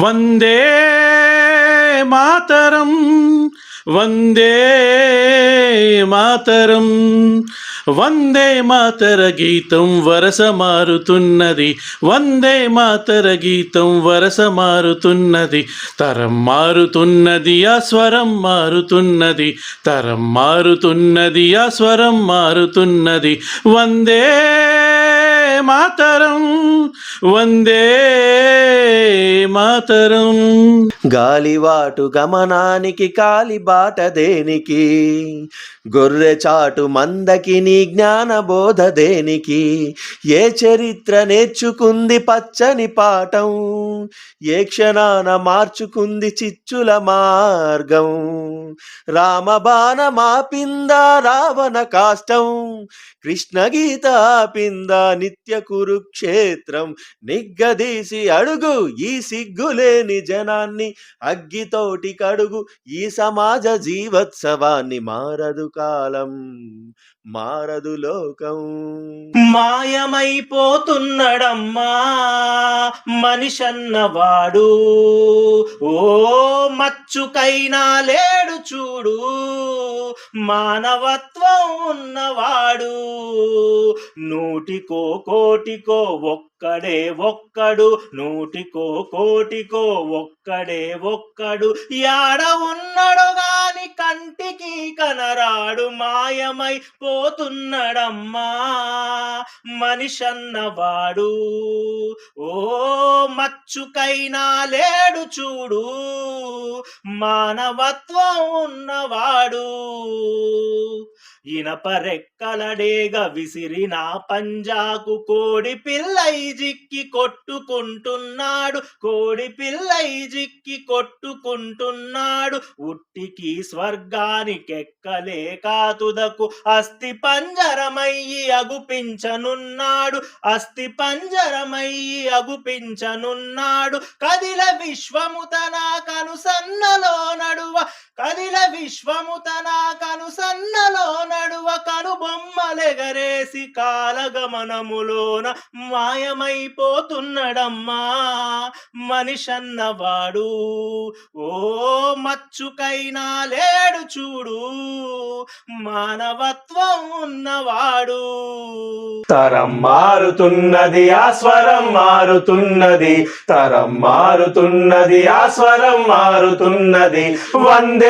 వందే మాతరం వందే మాతరం వందే మాతర గీతం వరస మారుతున్నది వందే మాతర గీతం వరస మారుతున్నది తరం మారుతున్నది ఆ స్వరం మారుతున్నది తరం మారుతున్నది ఆ స్వరం మారుతున్నది వందే మాతరం. వందే మాతరం. గాలివాటు గమనానికి కాలిబాట దేనికి? గొర్రె చాటు మందకి నీ జ్ఞానబోధ దేనికి? ఏ చరిత్ర నేర్చుకుంది పచ్చని పాఠం? ఏ క్షణాన మార్చుకుంది చిచ్చుల మార్గం? రామబాణ మాపిందా రావణ కాష్టం? కృష్ణ గీత పిందా నిత్య కురుక్షేత్రం నిగ్గదీసి అడుగు ఈ సిగ్గులేని జనాన్ని అగ్గితోటి కడుగు ఈ సమాజ జీవోత్సవాన్ని మారదు కాలం మారదు లోకం. మాయమైపోతున్నడమ్మా మనిషన్నవాడు ఓ మచ్చుకైనా లే చూడు మానవత్వం ఉన్నవాడు. నూటికో కోటికో ఒక్కడే ఒక్కడు. నూటికో కోటికో ఒక్కడే ఒక్కడు. యాడ ఉన్నాడుగా? కనరాడు మాయమై పోతున్నడమ్మా. మనిషన్నవాడు. ఓ మచ్చుకైనా లేడు చూడు. మానవత్వం ఉన్నవాడు. ఇనపరెక్కలడేగ విసిరిన పంజాకు కోడి పిల్లై జిక్కి కొట్టుకుంటున్నాడు. కోడి పిల్లై జిక్కి కొట్టుకుంటున్నాడు. ఉట్టికి స్వర్గానికెక్కలే కాతుదకు అస్థి పంజరమయ్యి అగుపించనున్నాడు. అస్థి పంజరమయ్యి అగుపించనున్నాడు. కదిల విశ్వము తన కనుసన్నలో నడు కదిల విశ్వము తన కనుసన్నలో నడువ కను బొమ్మలెగరేసి కాలగమనములోన మాయమైపోతున్నడమ్మా. మనిషన్నవాడు ఓ మచ్చుకైనా లేడు చూడు. మానవత్వం ఉన్నవాడు. తరం మారుతున్నది ఆ స్వరం మారుతున్నది. తరం మారుతున్నది ఆ స్వరం మారుతున్నది. వందే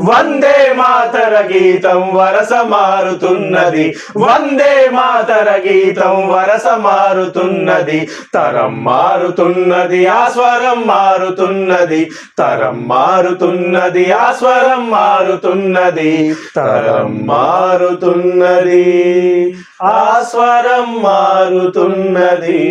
వందే మాతర గీతం వరస మారుతున్నది. వందే మాతర గీతం వరస మారుతున్నది. తరం మారుతున్నది ఆ స్వరం మారుతున్నది. తరం మారుతున్నది ఆ స్వరం మారుతున్నది. తరం మారుతున్నది ఆ స్వరం మారుతున్నది.